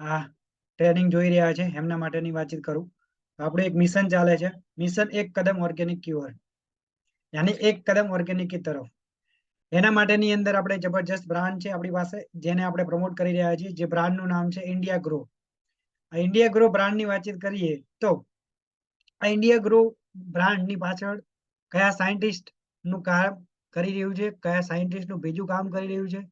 આ ટ્રેનિંગ જોઈ રહ્યા છે, એમના માટેની વાતચીત કરું. આપણું એક મિશન ચાલે છે. મિશન એક કદમ ઓર્ગેનિક ક્યુઅર યાની એક કદમ ઓર્ગેનિક કી તરફ. એના માટેની અંદર આપણે જબરજસ્ત બ્રાન્ડ છે આપણી પાસે, જેને આપણે પ્રમોટ કરી રહ્યા છીએ, જે બ્રાન્ડનું નામ છે ઇન્ડિયા ગ્રો આ ઇન્ડિયા ગ્રો બ્રાન્ડની વાતચીત કરીએ તો, આ ઇન્ડિયા ગ્રો બ્રાન્ડની પાછળ કયા સાયન્ટિસ્ટનું કામ કરી રહ્યું છે, કયા સાયન્ટિસ્ટનું બીજું કામ કરી રહ્યું છે,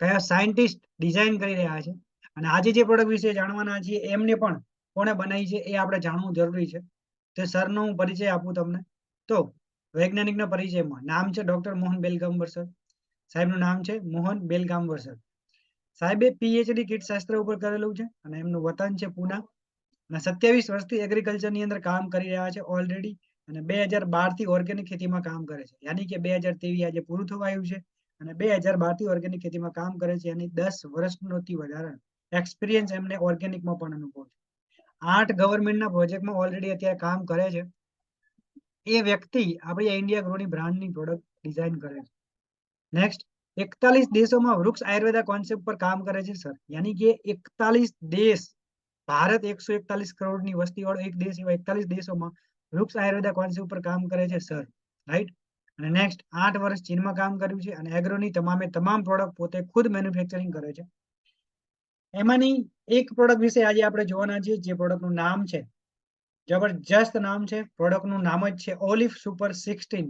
કયા સાયન્ટિસ્ટ ડિઝાઇન કરી રહ્યા છે અને આજે જે પ્રોડક્ટ વિશે જાણવાના છીએ, એમને પણ કોણે બનાવી છે એ આપણે જાણવું જરૂરી છે. તે સરનો હું પરિચય આપું તમને. તો, વૈજ્ઞાનિકના પરિચયમાં નામ છે ડોક્ટર મોહન બેલગામવર સર. સાહેબનું નામ છે મોહન બેલગામવર સર. સાહેબે પીએચડી કીટશાસ્ત્ર ઉપર કરેલું છે અને એમનું વતન છે પુના. અને સત્યાવીસ વર્ષથી એગ્રીકલ્ચરની અંદર કામ કરી રહ્યા છે ઓલરેડી અને બે હજાર બારથી ઓર્ગેનિક ખેતીમાં કામ કરે છે. યાની કે બે હજાર ત્રેવીસ આજે પૂરું થવા આવ્યું છે અને બે હજાર બારથી ઓર્ગેનિક ખેતીમાં કામ કરે છે. એની દસ વર્ષનોથી વધારે. એક્સપિરિયન્સ એમને ઓર્ગેનિકમાં પણ અનુભવ છે. આઠ ગવર્મેન્ટના પ્રોજેક્ટમાં ઓલરેડી અત્યારે કામ કરે છે. એ વ્યક્તિ આપણી ઇન્ડિયા ગ્રોની બ્રાન્ડની પ્રોડક્ટ ડિઝાઇન કરે છે. નેક્સ્ટ એકતાલીસ દેશોમાં વૃક્ષ આયુર્વેદા કોન્સેપ્ટ પર કામ કરે છે સર યાની કે એકતાલીસ દેશ, ભારત એકસો એકતાલીસ કરોડની વસ્તી વાળો એક દેશ એવા એકતાલીસ દેશોમાં વૃક્ષ આયુર્વેદા કોન્સેપ્ટ પર કામ કરે છે સર રાઈટ અને નેક્સ્ટ આઠ વર્ષ ચીનમાં કામ કર્યું છે અને એગ્રોની તમામે તમામ પ્રોડક્ટ પોતે ખુદ મેન્યુફેક્ચરિંગ કરે છે. એમાંની એક પ્રોડક્ટ વિશે આજે આપણે જોવાના છીએ, જે પ્રોડક્ટનું નામ છે. જબરજસ્ત નામ છે પ્રોડક્ટનું નામ જ છે ઓલિફ સુપર સિક્સટીન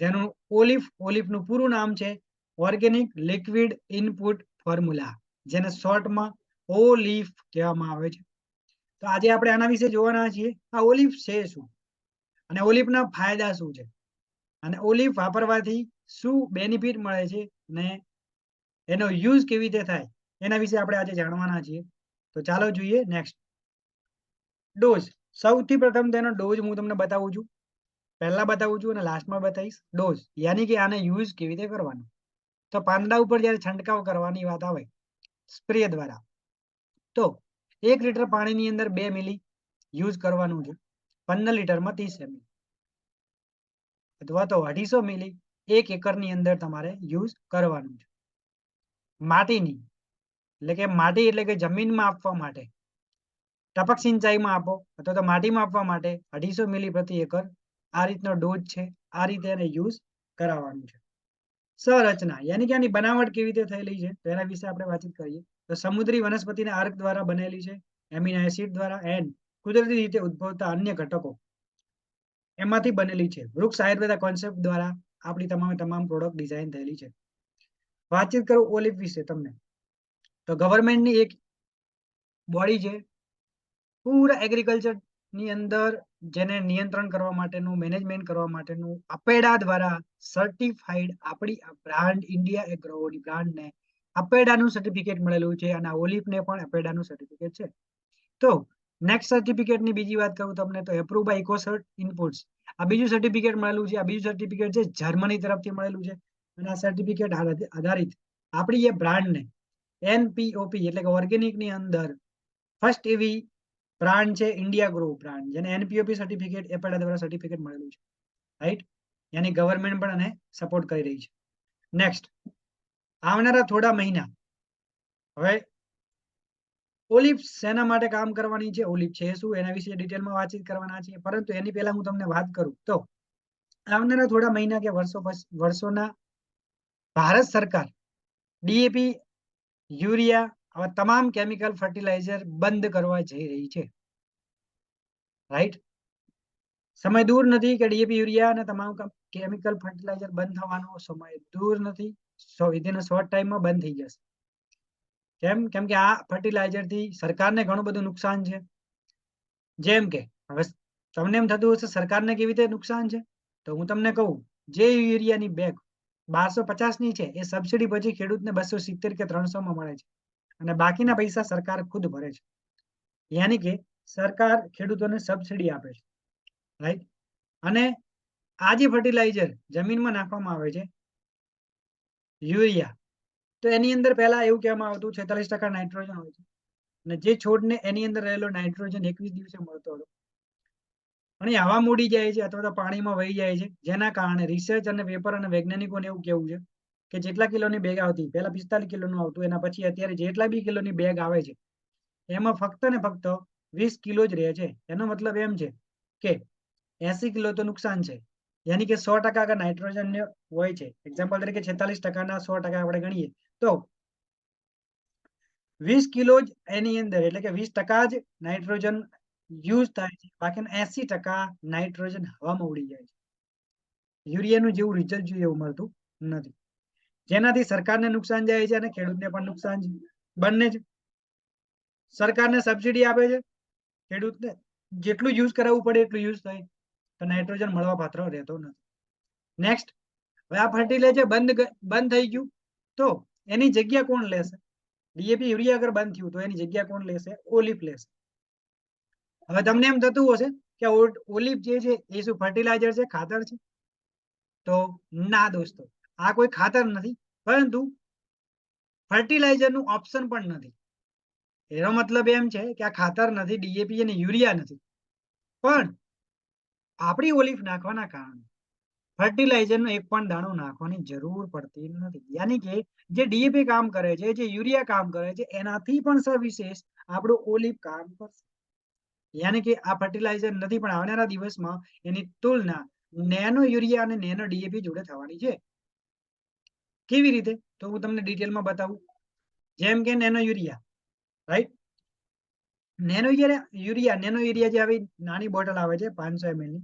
જેનું ઓલિફ ઓલિફનું પૂરું નામ છે ઓર્ગેનિક લિક્વિડ ઇનપુટ ફોર્મ્યુલા જેને શોર્ટમાં ઓલિફ કહેવામાં આવે છે. તો આજે આપણે આના વિશે જોવાના છીએ, આ ઓલિફ છે શું? અને ઓલિફના ફાયદા શું છે? અને ઓલિફ વાપરવાથી શું બેનિફિટ મળે છે ને એનો યુઝ કેવી રીતે થાય? એના વિશે આપણે આજે જાણવાના છીએ. તો ચાલો જોઈએ નેક્સ્ટ ડોઝ સૌથી પ્રથમ તેનો ડોઝ હું તમને બતાવું છું. પહેલા બતાવું છું અને લાસ્ટમાં બતાવીશ. ડોઝ યાની કે આને યુઝ કેવી રીતે કરવાનો? તો પાંદડા ઉપર જ્યારે છંટકાવ કરવાની વાત આવે સ્પ્રે દ્વારા, તો એક લીટર પાણીની અંદર બે મિલી યુઝ કરવાનું છે. પંદર લીટરમાં ત્રીસ એમએલ અથવા તો અઢીસો મિલી એક એકરની અંદર તમારે યુઝ કરવાનું છે. માટીની એટલે કે માટી એટલે કે જમીનમાં આપવા માટે. ટપક સિંચાઈમાં આપો, અથવા તો માટીમાં આપવા માટે અઢીસો મિલી પ્રતિ એકર આ રીતનો ડોઝ છે, આ રીતે એને યુઝ કરાવવાનું છે. સંરચના, યાની કે આની બનાવટ કેવી રીતે થયેલી છે તો એના વિશે આપણે વાતચીત કરીએ. તો સમુદ્રી વનસ્પતિના આર્ક દ્વારા બનેલી છે, એમિનો એસિડ દ્વારા, એન્ડ કુદરતી રીતે ઉદ્ભવતા અન્ય ઘટકો એમાંથી બનેલી છે. વૃક્ષ આયુર્વેદા કોન્સેપ્ટ દ્વારા આપણી તમામે તમામ પ્રોડક્ટ ડિઝાઇન થયેલી છે. વાતચીત કરું ઓલિવ વિશે તમને. તો ગવર્મેન્ટની એક બોડી છે, પૂરા એગ્રીકલ્ચરની અંદર જેને નિયંત્રણ કરવા માટેનું મેનેજમેન્ટ કરવા માટેનું અપેડા દ્વારા સર્ટિફાઈડ આપણી બ્રાન્ડ ઇન્ડિયા એગ્રોની બ્રાન્ડને અપેડાનું સર્ટિફિકેટ મળેલું છે અને ઓલિફને પણ અપેડાનું સર્ટિફિકેટ છે. તો નેક્સ્ટ સર્ટિફિકેટની બીજી વાત કરું તમને તો એપ્રુવ બાય ઇકોસર્ટ ઇનપુટ્સ આ બીજું સર્ટિફિકેટ મળેલું છે, આ બીજું સર્ટિફિકેટ છે જર્મની તરફથી મળેલું છે અને આ સર્ટિફિકેટ આધારિત આપણી એ બ્રાન્ડને એનપીઓપી એટલે કે ઓર્ગેનિકની અંદર ફર્સ્ટ એવી બ્રાન્ડ છે ઇન્ડિયા ગ્રો બ્રાન્ડ, જેને એનપીઓપી સર્ટિફિકેટ એપેડા દ્વારા સર્ટિફિકેટ મળેલું છે. રાઈટ યાની ગવર્મેન્ટ પણ આને સપોર્ટ કરી રહી છે. નેક્સ્ટ આવનારા થોડા મહિના, હવે ઓલિપ શેના માટે કામ કરવાની છે? ઓલિપ છે શું? એના વિશે ડિટેલમાં વાતચીત કરવાના છે પરંતુ એની પહેલા હું તમને વાત કરું. તો, આવનારા થોડા મહિના કે વર્ષો વર્ષોના ભારત સરકાર ડીએપી યુરિયા આવા તમામ કેમિકલ ફર્ટિલાઇઝર બંધ કરવા જઈ રહી છે. રાઈટ સમય દૂર નથી કે ડીએપી યુરિયા અને તમામ કેમિકલ ફર્ટિલાઇઝર બંધ થવાનો સમય દૂર નથી. સો વિધિન શોર્ટ ટાઈમમાં બંધ થઈ જશે. કેમ? કેમ કે આ ફર્ટિલાઇઝરથી સરકારને ઘણું બધું નુકસાન છે. જેમ કે, હવે તમને એમ થતું હશે સરકારને કેવી રીતે નુકસાન છે? તો હું તમને કહું, જે યુરિયાની બેગ બારસો પચાસની છે, એ સબસિડી પછી ખેડૂતને બસો સિત્તેર કે ત્રણસો માં મળે છે. અને બાકીના પૈસા સરકાર ખુદ ભરે છે. યાની કે સરકાર ખેડૂતોને સબસિડી આપે છે. રાઈટ અને આ જે ફર્ટિલાઇઝર જમીનમાં નાખવામાં આવે છે, યુરિયા, તો એની અંદર પહેલા એવું કહેવામાં આવતું, છેતાલીસ ટકા નાઇટ્રોજન હોય છે. અને જે છોડને એની અંદર રહેલો નાઇટ્રોજન એકવીસ દિવસે મળતો હતો અને હવા મૂડી જાય છે અથવા તો પાણીમાં વહી જાય છે, જેના કારણે રિસર્ચ અને પેપર અને વૈજ્ઞાનિકોને એવું કેવું છે કે જેટલા કિલોની બેગ આવતી, પહેલા પિસ્તાલીસ કિલોનું આવતું, એના પછી અત્યારે જેટલા બી કિલોની બેગ આવે છે, એમાં ફક્ત ને ફક્ત વીસ કિલો જ રહે છે. એનો મતલબ એમ છે કે એસી કિલો તો નુકસાન છે. યાની કે સો ટકા અગર નાઇટ્રોજન હોય છે એક્ઝામ્પલ તરીકે છેતાલીસ ટકાના સો ટકા આપણે ગણીએ, તો વીસ કિલો જ એની અંદર, એટલે કે વીસ ટકા જ નાઇટ્રોજન યુઝ થાય છે. બાકીના એસી ટકા નાઇટ્રોજન હવામાં ઉડી જાય છે. યુરિયાનું જેવું રિઝલ્ટ જોઈએ એવું મળતું નથી. જેનાથી સરકારને નુકસાન જાય છે અને ખેડૂતને પણ નુકસાન છે. બંને જ. સરકારને સબસિડી આપે છે. ખેડૂતને જેટલું યુઝ કરાવવું પડે એટલું યુઝ થાય. તો નાઇટ્રોજન મળવા પાત્ર રહેતો નથી. નેક્સ્ટ હવે આ ફર્ટિલાઇઝર બંધ બંધ થઈ ગયું. તો એની જગ્યા કોણ લેશે? ડીએપી યુરિયા અગર બંધ થયું તો એની જગ્યા કોણ લેશે? ઓલિફ લેશે. હવે તમને એમ થતું હશે કે ઓ- જે છે, એ શું ફર્ટિલાઇઝર છે, ખાતર છે? તો ના દોસ્તો, આ કોઈ ખાતર નથી, પરંતુ ફર્ટિલાઇઝરનું ઓપ્શન પણ નથી. એનો મતલબ એમ છે કે આ ખાતર નથી ડીએપી અને યુરિયા નથી. પણ આપણી ઓલિફ નાખવાના કારણે ફર્ટિલાઇઝર નો એક પણ દાણો નાખવાની જરૂર પડતી નથી. યાની કે જે ડીએપી કામ કરે છે, જે યુરિયા કામ કરે છે, એનાથી પણ સવિશેષ આપણું ઓલિફ કામ કરશે. યાની કે આ ફર્ટિલાઇઝર નથી, પણ આવનારા દિવસમાં એની તુલના નેનો યુરિયા અને નેનો ડીએપી જોડે થવાની છે. કેવી રીતે? તો હું તમને ડિટેલમાં બતાવું. જેમ કે nano urea right nano urea nano urea જે આવી નાની બોટલ આવે છે, પાંચસો એમએલની,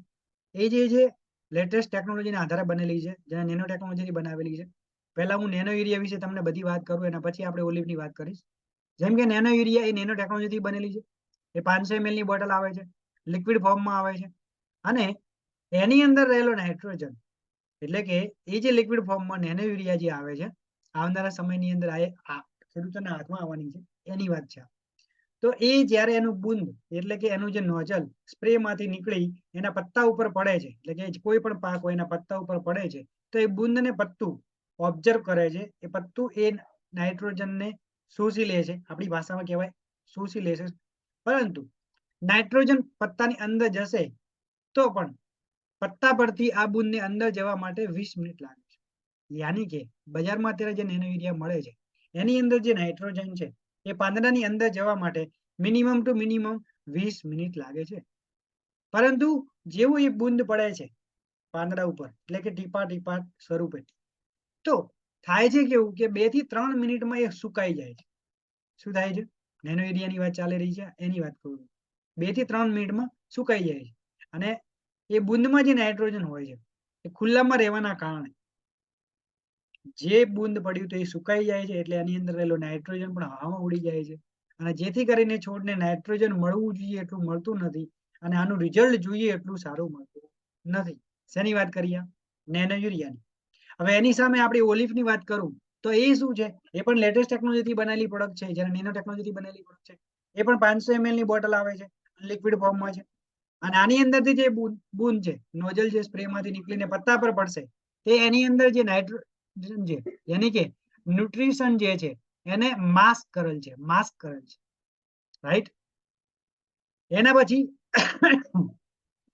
એ જે છે લેટેસ્ટ ટેકનોલોજીના આધારે બનેલી છે, જેને નેનો ટેકનોલોજીની બનાવેલી છે. પહેલા હું નેનો યુરિયા વિશે તમને બધી વાત કરું, એના પછી આપણે ઓલિવની વાત કરીશ. જેમ કે નેનો યુરિયા એ નેનો ટેકનોલોજીથી બનેલી છે. એ પાંચસો એમએલની બોટલ આવે છે લિક્વિડ ફોર્મમાં આવે છે. અને એની અંદર રહેલો નાઇટ્રોજન એટલે કે એ જે લિક્વિડ ફોર્મમાં નેનો યુરિયા જે આવે છે, આવનારા સમયની અંદર આ ખેડૂતોના હાથમાં આવવાની છે, એની વાત છે તો એ જ્યારે એનું બુંદ એટલે કે એનું જે નોઝલ સ્પ્રે માંથી નીકળી, એના પત્તા ઉપર પડે છે, એટલે કે કોઈ પણ પાક હોય એના પત્તા ઉપર પડે છે, તો એ બુંદ ને પત્તું ઓબ્ઝર્વ કરે છે, એ પત્તું એ નાઇટ્રોજનને શોષી લે છે, આપણી ભાષામાં કહેવાય શોષી લે છે પરંતુ નાઇટ્રોજન પત્તાની અંદર જશે તો પણ પત્તા પરથી આ બુંદને અંદર જવા માટે વીસ મિનિટ લાગે છે. યાની કે બજારમાં અત્યારે જે નેનો યુરિયા મળે છે, એની અંદર જે નાઇટ્રોજન છે, એ પાંદડાની અંદર જવા માટે મિનિમમ ટુ મિનિમમ વીસ મિનિટ લાગે છે. પરંતુ જેવું એ બુંદ પડે છે પાંદડા ઉપર, એટલે કે ટીપા ટીપા સ્વરૂપે, તો થાય છે કેવું કે બેથી ત્રણ મિનિટમાં એ સુકાઈ જાય છે. શું થાય છે? નેનો એરિયાની વાત ચાલી રહી છે, એની વાત કરું. બેથી ત્રણ મિનિટમાં સુકાઈ જાય છે. અને એ બુંદમાં જે નાઇટ્રોજન હોય છે, એ ખુલ્લામાં રહેવાના કારણે જે બુંદ પડ્યું તો એ સુકાઈ જાય છે, એટલે એની અંદર રહેલો નાઇટ્રોજન પણ હવામાં ઉડી જાય છે. અને જેથી કરીને છોડને નાઇટ્રોજન મળવું જોઈએ એટલું મળતું નથી અને આનું રિઝલ્ટ જોઈએ એટલું સારું મળતું નથી. શેની વાત કરીએ? નેનો યુરિયાની હવે એની સામે આપણે ઓલિફની વાત કરું. તો એ શું છે? એ પણ લેટેસ્ટ ટેકનોલોજીથી બનેલી પ્રોડક્ટ છે, જ્યારે નેનો ટેકનોલોજીથી બનેલી પ્રોડક્ટ છે. એ પણ પાંચસો એમએલની બોટલ આવે છે લિક્વિડ ફોર્મમાં છે. અને આની અંદરથી જે બુંદ છે, નોઝલ જે સ્પ્રે માંથી નીકળીને પત્તા પર પડશે, તે એની અંદર જે નાઇટ્રોજન છે, યાની કે ન્યુટ્રિશન જે છે, એને માસ્ક કરેલ છે માસ્ક કરેલ છે. રાઈટ એના પછી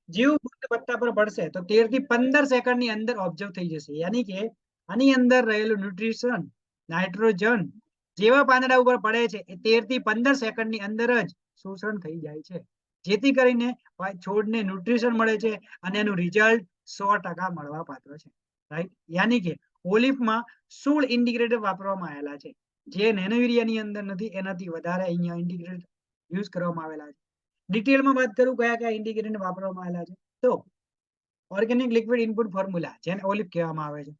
જેવું પત્તા પર પડશે, તો તેરથી પંદર સેકન્ડની અંદર ઓબ્ઝર્વ થઈ જશે. યાની કે આની અંદર રહેલું ન્યુટ્રિશન નાઇટ્રોજન જેવા પાંદડા ઉપર પડે છે એ તેરથી પંદર સેકન્ડની અંદર જ શોષણ થઈ જાય છે. જેથી કરીને છોડને ન્યુટ્રિશન મળે છે અને એનું રિઝલ્ટ સો ટકા મળવા પાત્ર છે. રાઈટ યાની કે ઓલિફમાં સોળ ઇન્ડિગ્રેટર વાપરવામાં આવેલા છે. જે નેનોયુરિયાની અંદર નથી, એનાથી વધારે અહીંયા ઇન્ડિગ્રેટ યુઝ કરવામાં આવેલા છે. ડિટેલમાં વાત કરું કયા કયા ઇન્ડિગ્રેટર વાપરવામાં આવેલા છે? તો ઓર્ગેનિક લિક્વિડ ઇનપુટ ફોર્મ્યુલા જેને ઓલિફ કહેવામાં આવે છે.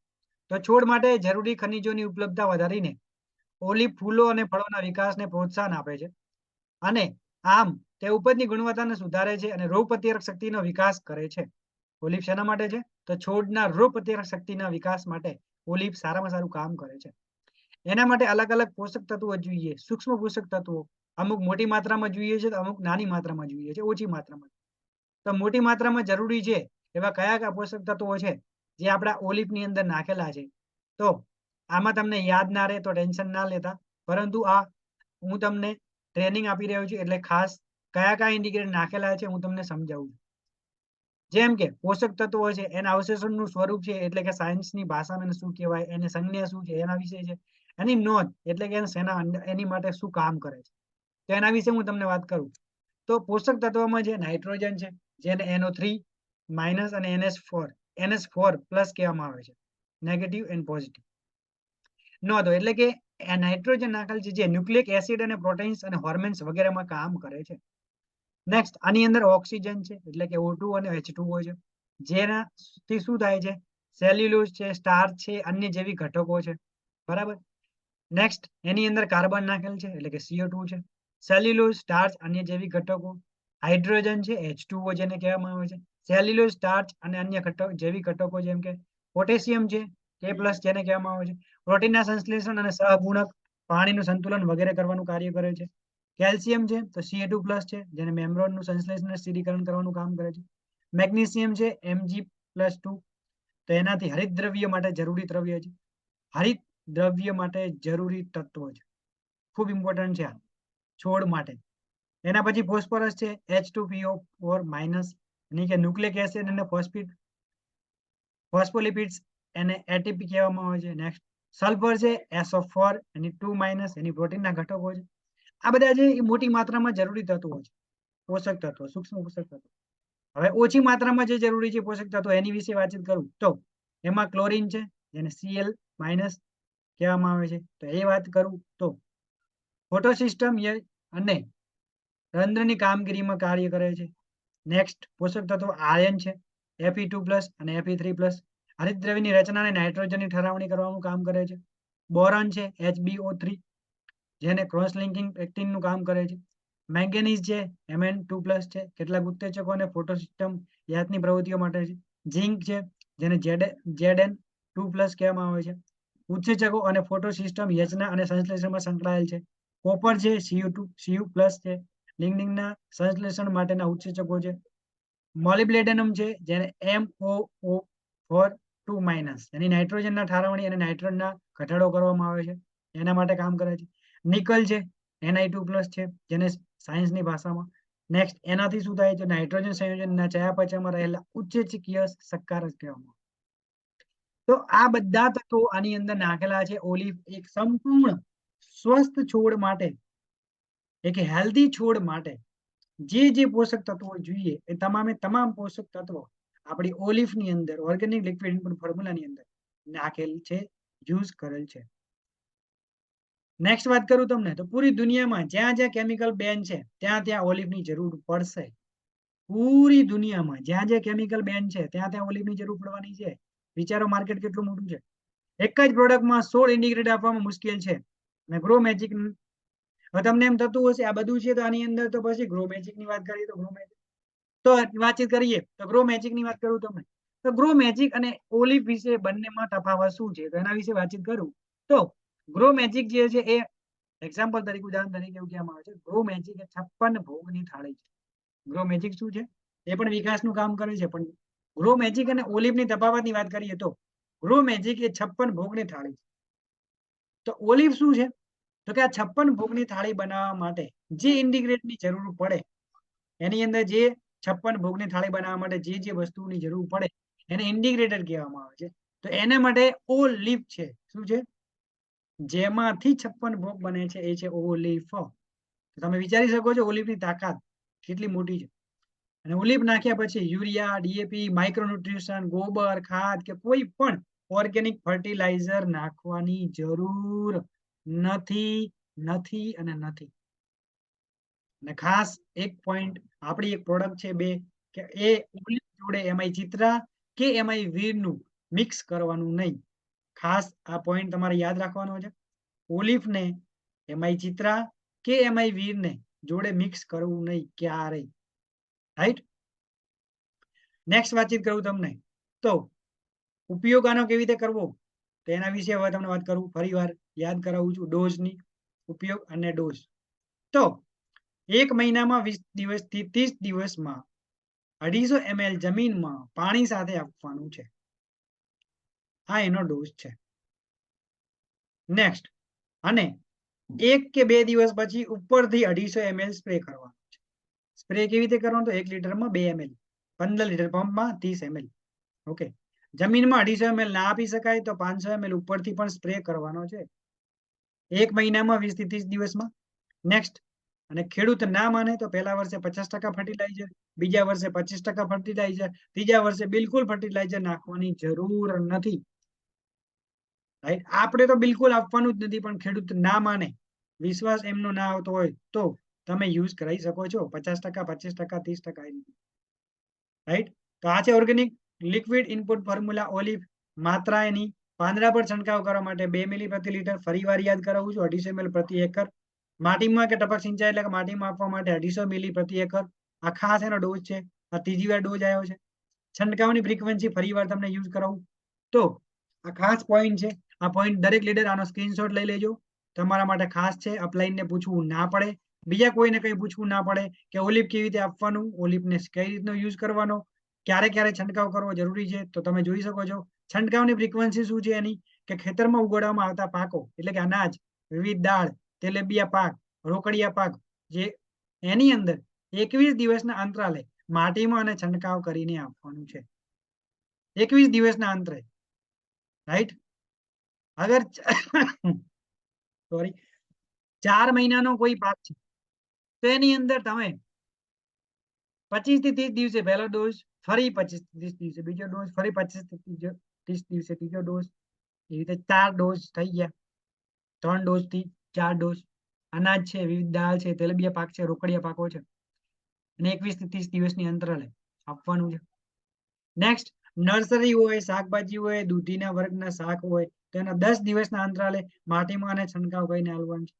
તો છોડ માટે જરૂરી ખનિજોની ઉપલબ્ધતા વધારીને ઓલી ફૂલો અને ફળોના વિકાસને પ્રોત્સાહન આપે છે. અને આમ તે ઉપજની ગુણવત્તાને સુધારે છે અને રોગ પ્રતિરક શક્તિનો વિકાસ કરે છે. ઓલિફ શેના માટે છે? તો છોડના રોગ પ્રતિરક શક્તિના વિકાસ માટે ઓલિફ સારામાં સારું કામ કરે છે. એના માટે અલગ અલગ પોષક તત્વો જોઈએ. સૂક્ષ્મ પોષક તત્વો. અમુક મોટી માત્રામાં જોઈએ છે, તો અમુક નાની માત્રામાં જોઈએ છે, ઓછી માત્રામાં. તો મોટી માત્રામાં જરૂરી છે એવા કયા કયા પોષક તત્વો છે? જે આપણા ઓલિવની અંદર નાખેલા છે. તો આમાં તમને યાદ ના રહે તો ટેન્શન ના લેતા. પરંતુ આ હું તમને ટ્રેનિંગ આપી રહ્યો છું એટલે ખાસ કયા કયા ઇન્ડિકેટર નાખેલા છે હું તમને સમજાવું જેમ કે પોષક તત્વો છે, એના અવશેષણનું સ્વરૂપ છે, એટલે કે સાયન્સની ભાષામાં શું કહેવાય, એને સંજ્ઞા શું છે, એના વિશે છે, એની નોંધ એટલે કે એને એની માટે શું કામ કરે છે. તો એના વિશે હું તમને વાત કરું. તો પોષક તત્વમાં જે નાઇટ્રોજન છે, જેને એનઓ થ્રી માઇનસ અને N S four N S four plus કહેવામાં આવે છે. નેગેટિવ એન્ડ પોઝિટિવ નોંધો, એટલે કે નાઇટ્રોજન નાખેલ છે, જે ન્યુક્લિક એસિડ અને પ્રોટીન્સ અને હોર્મેન્સ વગેરેમાં કામ કરે છે. નેક્સ્ટ આની અંદર ઓક્સિજન છે, એટલે કે O2 અને H2O છે. જેનાથી શું થાય છે? સેલ્યુલોઝ છે સ્ટાર્ચ છે, અન્ય જેવી ઘટકો છે. બરાબર? નેક્સ્ટ એની અંદર કાર્બન નાખેલ છે, એટલે કે CO2 છે. સેલ્યુલોઝ સ્ટાર્ચ અન્ય જેવી ઘટકો. હાઇડ્રોજન છે H2O જેને કહેવામાં આવે છે. સેલ્યુલોઝ સ્ટાર્ચ અને અન્ય ઘટક જેવી ઘટકો જેમ કે પોટેશિયમ છે કે પ્લસ જેને કહેવામાં આવે છે. પ્રોટીનના સંશ્લેષણ અને સહગુણક, પાણીનું સંતુલન વગેરે કરવાનું કાર્ય કરે છે. કેલ્શિયમ છે, તો Ca2 પ્લસ છે, જેને મેમ્બ્રોનનું સંશ્લેષણ અને સ્થિરીકરણ કરવાનું કામ કરે છે. મેગ્નેશિયમ છે એમજી પ્લસ ટુ તો એનાથી હરિત દ્રવ્ય માટે જરૂરી દ્રવ્ય છે. હરિત દ્રવ્ય માટે જરૂરી તત્વ છે. ખૂબ ઇમ્પોર્ટન્ટ છે આ. છોડ માટે. એના પછી ફોસ્ફરસ છે H two PO four minus કે ન્યુક્લિક એસિડ અને ફોસ્ફિટ ફોસ્ફોલિપિડ્સ એને એટીપી કહેવામાં આવે છે. નેક્સ્ટ સલ્ફર છે એસઓ ફોર એની ટુ માઇનસ એની પ્રોટીનના ઘટકો છે. આ બધા જે મોટી માત્રામાં જરૂરી તત્વો છે. પોષક તત્વો, સૂક્ષ્મ પોષક તત્વો. હવે ઓછી માત્રામાં જે જરૂરી છે પોષક તત્વો, એની વિશે વાતચીત કરું. તો, એમાં ક્લોરીન છે, જેને સીએલ માઇનસ કહેવામાં આવે છે. તો એ વાત કરું. તો ફોટો સિસ્ટમ અને રંધ્રની કામગીરીમાં કાર્ય કરે છે. નેક્સ્ટ પોષક તત્વો આયન છે. એફી ટુ પ્લસ અને એફી થ્રી પ્લસ હરિતદ્રવ્યની રચના અને નાઇટ્રોજનની ઠરાવણી કરવાનું કામ કરે છે. બોરોન છે એચબીઓ થ્રી જેને ક્રોસ લિંકિંગ પેક્ટિનનું કામ કરે છે. મેંગેનીઝ છે એમએન ટુ પ્લસ છે. કેટલાક ઉત્તેજકો અને ફોટો સિસ્ટમ યાદની પ્રવૃત્તિઓ માટે છે. ઝિંક છે, જેને જેડ જેડએન ટુ પ્લસ કહેવામાં આવે છે. ઉત્સેચકો અને ફોટો સિસ્ટમ યજના અને સંશ્લેષણમાં સંકળાયેલ છે. કોપર છે સીયુ ટુ સીયુ પ્લસ છે. લિગ્નિનના સંશ્લેષણ માટેના ઉત્સેચકો છે. મોલિબ્લેડનમ છે, જેને એમ ફોર ટુ માઇનસ એની નાઇટ્રોજનના ઠારવણી અને નાઇટ્રોજનના ઘટાડો કરવામાં આવે છે. એના માટે કામ કરે છે. નિકલ છે એનઆઈ પ્લસ છે, જેને સાયન્સની ભાષામાં. નેક્સ્ટ એનાથી શું થાય છે? નાઇટ્રોજન સંયોજનના ચયાપચયમાં રહેલા ઉચ્ચેચકીય સક્કાર કહેવામાં તો આ બધા તત્વો આની અંદર નાખેલા છે. ઓલિવ એક સંપૂર્ણ સ્વસ્થ છોડ માટે એક હેલ્ધી છોડ માટે જે જે પોષક તત્વો જોઈએ, એ તમામે તમામ પોષક તત્વો આપણી ઓલિફની અંદર ઓર્ગેનિક લિક્વિડ ફોર્મ્યુલાની અંદર નાખેલ છે યુઝ કરેલ છે. નેક્સ્ટ વાત કરું તમને તો પૂરી દુનિયામાં જ્યાં જ્યાં કેમિકલ બેન છે, ત્યાં ત્યાં ઓલિફની જરૂર પડશે. પૂરી દુનિયામાં જ્યાં જ્યાં કેમિકલ બેન છે, ત્યાં ત્યાં ઓલિવની જરૂર પડવાની છે. વિચારો માર્કેટ કેટલું મોટું છે. એક જ પ્રોડક્ટમાં સોળ ઇન્ડિગ્રેટ આપવામાં મુશ્કેલ છે. અને ગ્રો મેજિક હવે તમને એમ થતું હશે, આ બધું છે, તો આની અંદર તો પછી ગ્રો મેજિકની વાત કરીએ તો ગ્રો મેજિક તો વાતચીત કરીએ, તો ગ્રો મેજિકની વાત કરું તમને. તો ગ્રો મેજિક અને ઓલિવ વિશે બંનેમાં તફાવત શું છે? તો એના વિશે વાતચીત કરું. તો ગ્રો મેજિક જે છે, એ એક્ઝામ્પલ તરીકે, ઉદાહરણ તરીકે એવું કહેવામાં આવે છે. ગ્રો મેજિક એ છપ્પન ભોગની થાળી છે. ગ્રો મેજિક શું છે? એ પણ વિકાસનું કામ કરે છે, પણ ગ્રો મેજિક અને ઓલિવની તફાવતની વાત કરીએ તો ગ્રો મેજિક એ છપ્પન ભોગની થાળી છે. તો ઓલિવ શું છે? તો કે આ છપ્પન ભોગની થાળી બનાવવા માટે જે ઇન્ડિગ્રેટની જરૂર પડે, એની અંદર જે છપ્પન ભોગની થાળી બનાવવા માટે જે જે વસ્તુની જરૂર પડે, એને ઇન્ડિગ્રેટેડ કહેવામાં આવે છે. તો એના માટે ઓલિવ છે. શું છે? જેમાંથી છપ્પન ભોગ બને છે એ છે ઓલિવ. તમે વિચારી શકો છો ઓલિવની તાકાત કેટલી મોટી છે. અને ઓલીફ નાખ્યા પછી યુરિયા ડીએપી માઇક્રોન્યુટ્રિશન, ગોબર, ખાદ કે કોઈ પણ ઓર્ગેનિક ફર્ટિલાઇઝર નાખવાની જરૂર નથી નથી અને નથી. અને ખાસ એક પોઈન્ટ આપણી એક પ્રોડક્ટ છે બે, કે એ ઓલિવ જોડે એમઆઈ ચિત્રા કે એમઆઈ વીરનું મિક્સ કરવાનું નહીં. ખાસ આ પોઈન્ટ તમારે યાદ રાખવાનો છે. ઓલિફને એમઆઈ ચિત્રા કે એમઆઈ વીરને જોડે મિક્સ કરવું નહીં ક્યારેય. રાઈટ નેક્સ્ટ વાતચીત કરું તમને. તો, ઉપયોગ આનો કેવી રીતે કરવો? તો એના વિશે હવે તમને વાત કરું ફરી વાર યાદ કરાવું છું, ડોઝની ઉપયોગ અને ડોઝ. તો એક મહિનામાં વીસ દિવસથી ત્રીસ દિવસમાં અઢીસો એમએલ જમીનમાં પાણી સાથે આપવાનું છે. આ એનો ડોઝ છે. નેક્સ્ટ અને એક કે બે દિવસ પછી ઉપરથી અઢીસો એમએલ સ્પ્રે કરવાનો છે. સ્પ્રે કેવી રીતે કરવાનો? તો એક લીટરમાં બે એમએલ પંદર લીટર પંપમાં ત્રીસ એમએલ ઓકે જમીનમાં અઢીસો એમએલ ના આપી શકાય તો પાંચસો એમએલ ઉપરથી પણ સ્પ્રે કરવાનો છે. એક મહિનામાં વીસથી ત્રીસ દિવસમાં. નેક્સ્ટ અને ખેડૂત ના માને તો પહેલા વર્ષે પચાસ ટકા ફર્ટિલાઇઝર બીજા વર્ષે પચીસ ટકા ફર્ટિલાઇઝર ત્રીજા વર્ષે બિલકુલ ફર્ટિલાઇઝર નાખવાની જરૂર નથી. રાઈટ આપણે તો બિલકુલ આપવાનું જ નથી, પણ ખેડૂત ના માને, વિશ્વાસ એમનો ના આવતો હોય તો તમે યુઝ કરાવી શકો છો. પચાસ ટકા, પચીસ ટકા, ત્રીસ ટકા રાઈટ તો આ છે organic liquid input formula Olive માત્રા એની. પાંદડા પર છંટકાવ કરવા માટે બે મિલી પ્રતિ લીટર ફરી વાર યાદ કરાવું છું. અઢીસો મિલ પ્રતિ એકર. માટીમાં કે ટપક સિંચાઈ એટલે કે માટીમાં આપવા માટે અઢીસો મિલી પ્રતિ એકર. આ ખાસ એનો ડોઝ છે. આ ત્રીજી વાર ડોઝ આવ્યો છે. છંટકાવની ફ્રીક્વન્સી ફરી વાર તમને યુઝ કરાવું. તો આ ખાસ પોઈન્ટ છે. આ પોઈન્ટ દરેક લીડર આનો સ્ક્રીનશોટ લઈ લેજો. તમારા માટે ખાસ છે. અપલાઈનને પૂછવું ના પડે. બીજા કોઈને કંઈ પૂછવું ના પડે કે ઓલિપ કેવી રીતે આપવાનું, ઓલિપને કઈ રીતનો યુઝ કરવાનો, ક્યારે ક્યારે છંટકાવ કરવો જરૂરી છે, તો તમે જોઈ શકો છો. છંટકાવની ફ્રીક્વન્સી શું છે એની? કે ખેતરમાં ઉગાડવામાં આવતા પાકો, એટલે કે અનાજ, વિવિધ દાળ, તેલેબિયા પાક, રોકડિયા પાક, જે એની અંદર એકવીસ દિવસના અંતરાલે માટીમાં અને છંટકાવ કરીને આપવાનું છે. એકવીસ દિવસના અંતરે રાઈટ અગર સોરી ચાર મહિનાનો કોઈ પાક છે, તો એની અંદર તમે પચીસથી ત્રીસ દિવસે પહેલો ડોઝ ફરી પચીસ ત્રીસ દિવસે, બીજો ડોઝ ફરી પચીસથી ત્રીસ દિવસે ત્રીજો ડોઝ એવી રીતે ચાર ડોઝ થઈ ગયા. ત્રણ ડોઝથી ચાર ડોઝ અનાજ છે, વિવિધ દાળ છે, તેલબિયા પાક છે, રોકડિયા પાકો છે. અને એકવીસથી ત્રીસ દિવસની અંતરાલે આપવાનું છે. નેક્સ્ટ નર્સરી હોય, શાકભાજી હોય, દૂધીના વર્ગના શાક હોય, તો એના દસ દિવસના અંતરાલે માટીમાં અને છંટકાવ કરીને આવવાનું છે.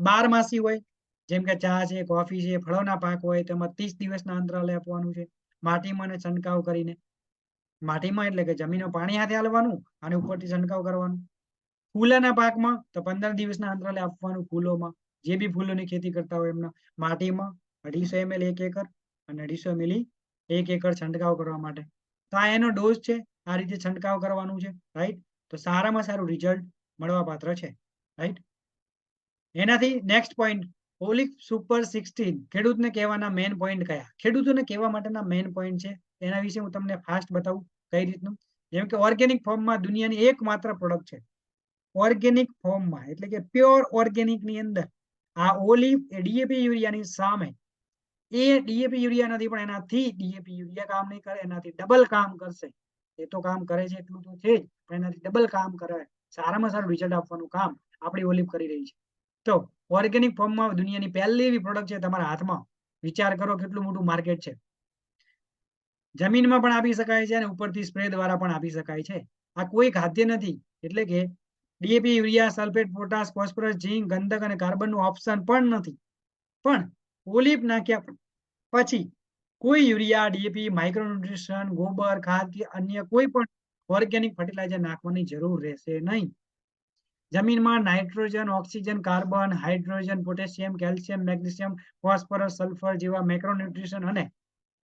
બારમાસી હોય, જેમ કે ચા છે, કોફી છે, ફળોના પાક હોય, તેમાં ત્રીસ દિવસના અંતરાલે આપવાનું છે. માટીમાં અને છંટકાવ કરીને માટીમાં એટલે કે જમીનમાં પાણી હાથે હાલવાનું અને ઉપરથી છંટકાવ કરવાનું. ફૂલાના પાકમાં તો પંદર દિવસના અંતરાલે આપવાનું ફૂલોમાં. જે બી ફૂલોની ખેતી કરતા હોય એમના માટીમાં અઢીસો એમએલ એક એકર અને અઢીસો મિલી એક એકર છંટકાવ કરવા માટે. તો આ એનો ડોઝ છે, આ રીતે છંટકાવ કરવાનું છે રાઈટ તો સારામાં સારું રિઝલ્ટ મળવા પાત્ર છે રાઈટ એનાથી next point Olive super sixteen ખેડૂતને કહેવાના મેઇન પોઈન્ટ કયા? ખેડૂતોને કહેવા માટેના મેઇન પોઈન્ટ છે. એના વિશે હું તમને ફાસ્ટ બતાવું કઈ રીતનું? જેમ કે ઓર્ગેનિક ફોર્મમાં દુનિયાની એકમાત્ર પ્રોડક્ટ છે. ઓર્ગેનિક ફોર્મમાં એટલે કે પ્યોર ઓર્ગેનિકની અંદર આ ઓલિવ ડીએપી યુરિયાની સામે. એ ડીએપી યુરિયા નથી પણ એનાથી ડીએપી યુરિયા કામ નહીં કરે, એનાથી ડબલ કામ કરશે. એ તો કામ કરે છે, એટલું તો છે જ, પણ એનાથી ડબલ કામ કરે. સારામાં સારું રિઝલ્ટ આપવાનું કામ આપણી ઓલિવ કરી રહી છે. તો ઓર્ગેનિક ફોર્મમાં દુનિયાની પહેલી એવી પ્રોડક્ટ છે તમારા હાથમાં. વિચાર કરો કેટલું મોટું માર્કેટ છે. જમીનમાં પણ આપી શકાય છે અને ઉપરથી સ્પ્રે દ્વારા પણ આપી શકાય છે. આ કોઈ ખાદ્ય નથી. એટલે કે DAP urea sulphate potash phosphorus zinc ગંધક અને કાર્બનનું ઓપ્શન પણ નથી. પણ ઓલિપ નાખ્યા પછી કોઈ યુરિયા ડીએપી માઇક્રોન્યુટ્રિશન ગોબર ખાદ કે અન્ય કોઈ પણ ઓર્ગેનિક ફર્ટિલાઇઝર નાખવાની જરૂર રહેશે નહીં. જમીનમાં nitrogen, oxygen, carbon, hydrogen, potassium, calcium, magnesium, phosphorus, sulphur જેવા મેક્રોન્યુટ્રિશન અને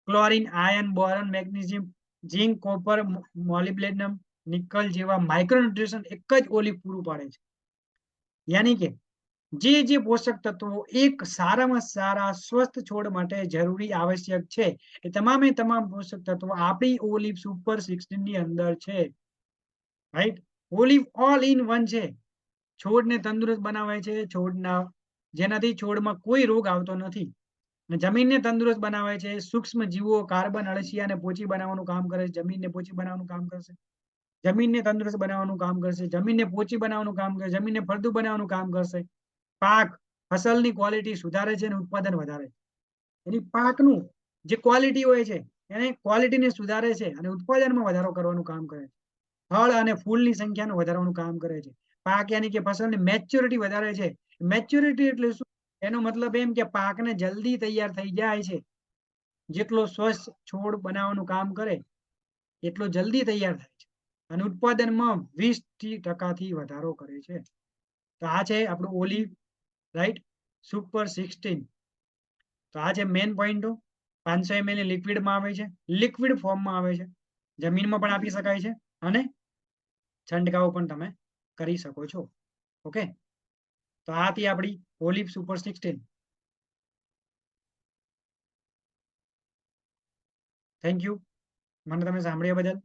chlorine, iron, boron, magnesium, zinc, copper molybdenum nickel જેવા માઇક્રોન્યુટ્રિશન એક જ ઓલી પૂરું પાડે છે. યાની કે જે જે પોષક તત્વો એક સારામાં સારા સ્વસ્થ છોડ માટે જરૂરી આવશ્યક છે, એ તમામે તમામ પોષક તત્વો આપણી ઓલિવ સુપર સિક્સટીનની અંદર છે. Right? Olive all in one છે. છોડને તંદુરસ્ત બનાવે છે. છોડના, જેનાથી છોડમાં કોઈ રોગ આવતો નથી. જમીનને તંદુરસ્ત બનાવે છે. સૂક્ષ્મ જીવો કાર્બન અળસિયાને પોચી બનાવવાનું કામ કરે છે. જમીનને પોચી બનાવવાનું કામ કરશે. જમીનને તંદુરસ્ત બનાવવાનું કામ કરશે. જમીનને પોચી બનાવવાનું કામ કરશે જમીનને ફળદુ બનાવવાનું કામ કરશે. પાક ફસલની ક્વોલિટી સુધારે છે અને ઉત્પાદન વધારે છે. એની પાકનું જે ક્વોલિટી હોય છે, એને ક્વોલિટીને સુધારે છે અને ઉત્પાદનમાં વધારો કરવાનું કામ કરે છે. ફળ અને ફૂલની સંખ્યાનું વધારવાનું કામ કરે છે. પાક યાની કે ફસલની મેચ્યોરિટી વધારે છે. મેચ્યોરિટી એટલે શું? એનો મતલબ એમ કે પાકને જલ્દી તૈયાર થઈ જાય છે. જેટલો સ્વસ્થ છોડ બનાવવાનું કામ કરે, એટલો જલ્દી તૈયાર થાય છે. અને ઉત્પાદનમાં વીસ ટકાથી વધારો કરે છે. તો આ છે આપણું ઓલી રાઈટ સુપર સિક્સટીન તો આ છે મેઇન પોઈન્ટો પાંચસો એમએલ લિક્વિડમાં આવે છે. લિક્વિડ ફોર્મમાં આવે છે. જમીનમાં પણ આપી શકાય છે. અને છંટકાવ પણ તમે કરી શકો છો. ઓકે? તો આ હતી આપણી Olive super sixteen. Thank you મને તમે સાંભળ્યા બદલ.